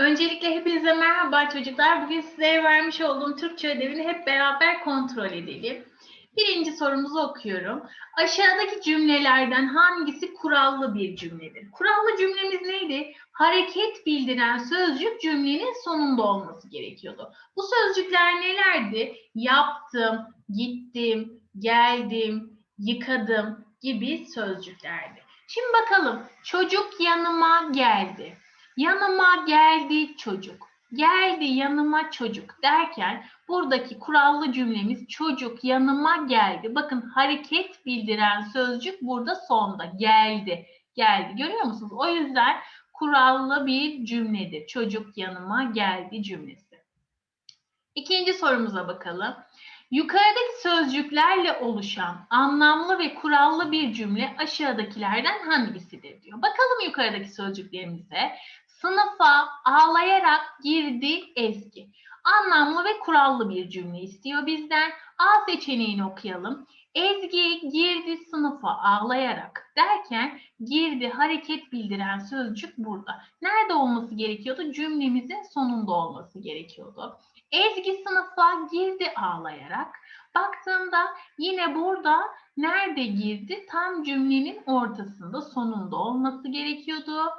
Öncelikle hepinize merhaba çocuklar. Bugün size vermiş olduğum Türkçe ödevini hep beraber kontrol edelim. Birinci sorumuzu okuyorum. Aşağıdaki cümlelerden hangisi kurallı bir cümledir? Kurallı cümlemiz neydi? Hareket bildiren sözcük cümlenin sonunda olması gerekiyordu. Bu sözcükler nelerdi? Yaptım, gittim, geldim, yıkadım gibi sözcüklerdi. Şimdi bakalım. Çocuk yanıma geldi. Yanıma geldi çocuk. Geldi yanıma çocuk derken buradaki kurallı cümlemiz çocuk yanıma geldi. Bakın hareket bildiren sözcük burada sonda geldi. Geldi görüyor musunuz? O yüzden kurallı bir cümledir. Çocuk yanıma geldi cümlesi. İkinci sorumuza bakalım. Yukarıdaki sözcüklerle oluşan anlamlı ve kurallı bir cümle aşağıdakilerden hangisidir diyor. Bakalım yukarıdaki sözcüklerimize. Sınıfa ağlayarak girdi Ezgi. Anlamlı ve kurallı bir cümle istiyor bizden. A seçeneğini okuyalım. Ezgi girdi sınıfa ağlayarak derken girdi hareket bildiren sözcük burada. Nerede olması gerekiyordu? Cümlemizin sonunda olması gerekiyordu. Ezgi sınıfa girdi ağlayarak. Baktığımda yine burada nerede girdi? Tam cümlenin ortasında sonunda olması gerekiyordu.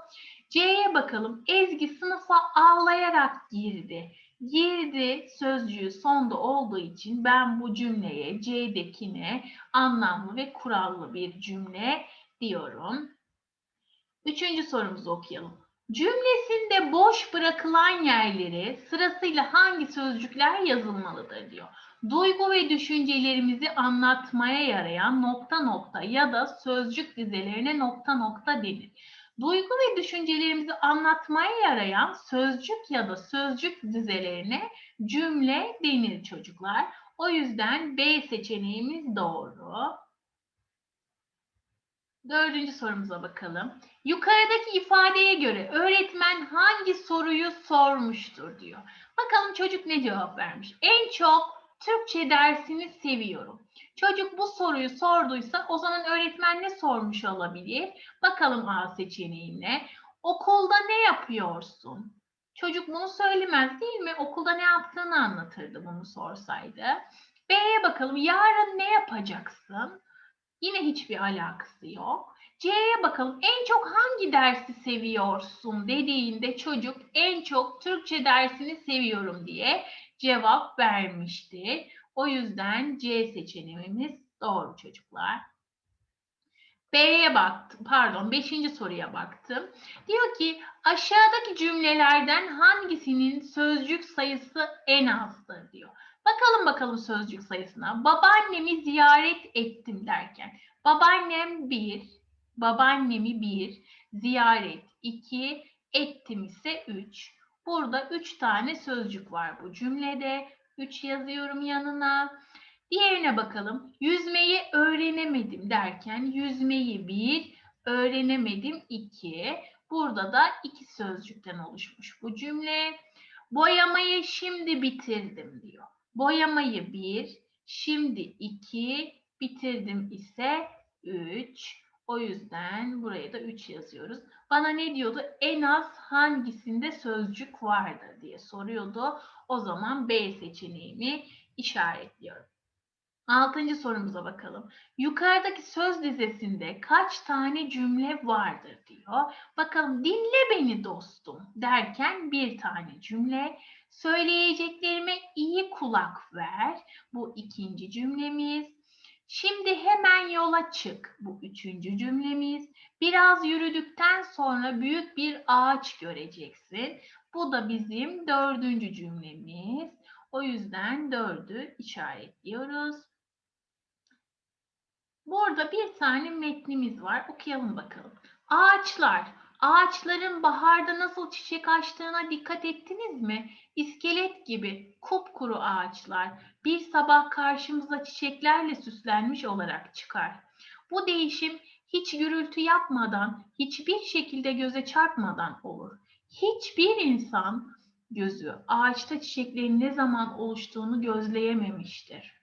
C'ye bakalım. Ezgi sınıfa ağlayarak girdi. Girdi sözcüğü sonda olduğu için ben bu cümleye C'dekine anlamlı ve kurallı bir cümle diyorum. Üçüncü sorumuzu okuyalım. Cümlesinde boş bırakılan yerleri sırasıyla hangi sözcükler yazılmalıdır diyor. Duygu ve düşüncelerimizi anlatmaya yarayan nokta nokta ya da sözcük dizelerine nokta nokta denir. Duygu ve düşüncelerimizi anlatmaya yarayan sözcük ya da sözcük dizelerine cümle denir çocuklar. O yüzden B seçeneğimiz doğru. Dördüncü sorumuza bakalım. Yukarıdaki ifadeye göre öğretmen hangi soruyu sormuştur diyor. Bakalım çocuk ne cevap vermiş. En çok Türkçe dersini seviyorum. Çocuk bu soruyu sorduysa o zaman öğretmen ne sormuş olabilir? Bakalım A seçeneğine. Okulda ne yapıyorsun? Çocuk bunu söylemez değil mi? Okulda ne yaptığını anlatırdı bunu sorsaydı. B'ye bakalım. Yarın ne yapacaksın? Yine hiçbir alakası yok. C'ye bakalım. En çok hangi dersi seviyorsun dediğinde çocuk en çok Türkçe dersini seviyorum diye cevap vermişti. O yüzden C seçeneğimiz doğru çocuklar. B'ye baktım, pardon 5. soruya baktım. Diyor ki aşağıdaki cümlelerden hangisinin sözcük sayısı en azdır diyor. Bakalım bakalım sözcük sayısına. Babaannemi ziyaret ettim derken. Babaannem bir, babaannemi bir, ziyaret iki, ettim ise üç. Burada üç tane sözcük var bu cümlede. Üç yazıyorum yanına. Diğerine bakalım. Yüzmeyi öğrenemedim derken yüzmeyi bir, öğrenemedim iki. Burada da iki sözcükten oluşmuş bu cümle. Boyamayı şimdi bitirdim diyor. Boyamayı bir, şimdi iki, bitirdim ise üç. O yüzden buraya da üç yazıyoruz. Bana ne diyordu? En az hangisinde sözcük vardır diye soruyordu. O zaman B seçeneğimi işaretliyorum. Altıncı sorumuza bakalım. Yukarıdaki söz dizesinde kaç tane cümle vardır diyor. Bakalım dinle beni dostum derken bir tane cümle. Söyleyeceklerime iyi kulak ver. Bu ikinci cümlemiz. Şimdi hemen yola çık. Bu üçüncü cümlemiz. Biraz yürüdükten sonra büyük bir ağaç göreceksin. Bu da bizim dördüncü cümlemiz. O yüzden dördü işaretliyoruz. Burada bir tane metnimiz var. Okuyalım bakalım. Ağaçlar. Ağaçların baharda nasıl çiçek açtığına dikkat ettiniz mi? İskelet gibi kupkuru ağaçlar bir sabah karşımıza çiçeklerle süslenmiş olarak çıkar. Bu değişim hiç gürültü yapmadan, hiçbir şekilde göze çarpmadan olur. Hiçbir insan gözü ağaçta çiçeklerin ne zaman oluştuğunu gözleyememiştir.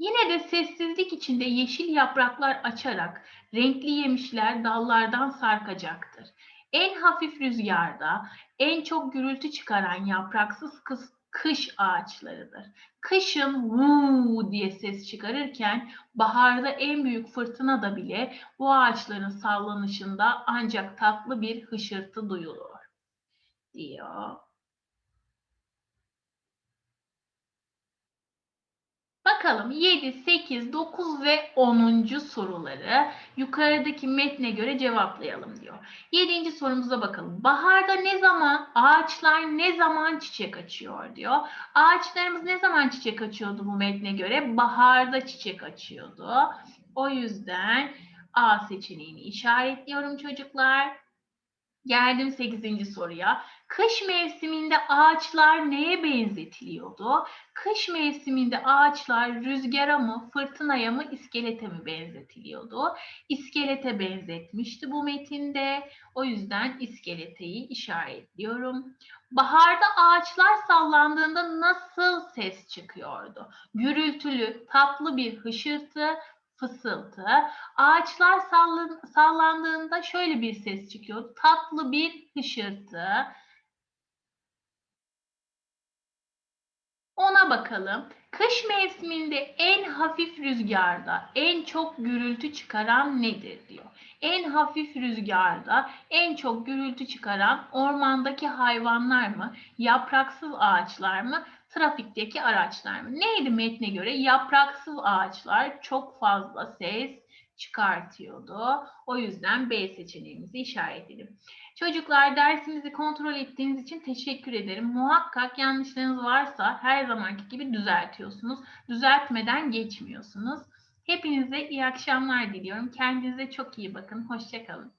Yine de sessizlik içinde yeşil yapraklar açarak renkli yemişler dallardan sarkacaktır. En hafif rüzgarda en çok gürültü çıkaran yapraksız kız, kış ağaçlarıdır. Kışın vuu diye ses çıkarırken baharda en büyük fırtına da bile bu ağaçların sallanışında ancak tatlı bir hışırtı duyulur diyor. Bakalım 7, 8, 9 ve 10. soruları yukarıdaki metne göre cevaplayalım diyor. 7. sorumuza bakalım. Baharda ne zaman ağaçlar ne zaman çiçek açıyor diyor. Ağaçlarımız ne zaman çiçek açıyordu bu metne göre? Baharda çiçek açıyordu. O yüzden A seçeneğini işaretliyorum çocuklar. Geldim 8. soruya. Kış mevsiminde ağaçlar neye benzetiliyordu? Kış mevsiminde ağaçlar rüzgara mı, fırtınaya mı, iskelete mi benzetiliyordu? İskelete benzetmişti bu metinde. O yüzden iskeleteyi işaretliyorum. Baharda ağaçlar sallandığında nasıl ses çıkıyordu? Gürültülü, tatlı bir hışırtı, fısıltı. Ağaçlar sallandığında şöyle bir ses çıkıyor. Tatlı bir hışırtı. Ona bakalım. Kış mevsiminde en hafif rüzgarda en çok gürültü çıkaran nedir diyor. En hafif rüzgarda en çok gürültü çıkaran ormandaki hayvanlar mı, yapraksız ağaçlar mı, trafikteki araçlar mı? Neydi metne göre? Yapraksız ağaçlar çok fazla ses çıkartıyordu. O yüzden B seçeneğimizi işaretledim. Çocuklar dersimizi kontrol ettiğiniz için teşekkür ederim. Muhakkak yanlışlarınız varsa her zamanki gibi düzeltiyorsunuz. Düzeltmeden geçmiyorsunuz. Hepinize iyi akşamlar diliyorum. Kendinize çok iyi bakın. Hoşçakalın.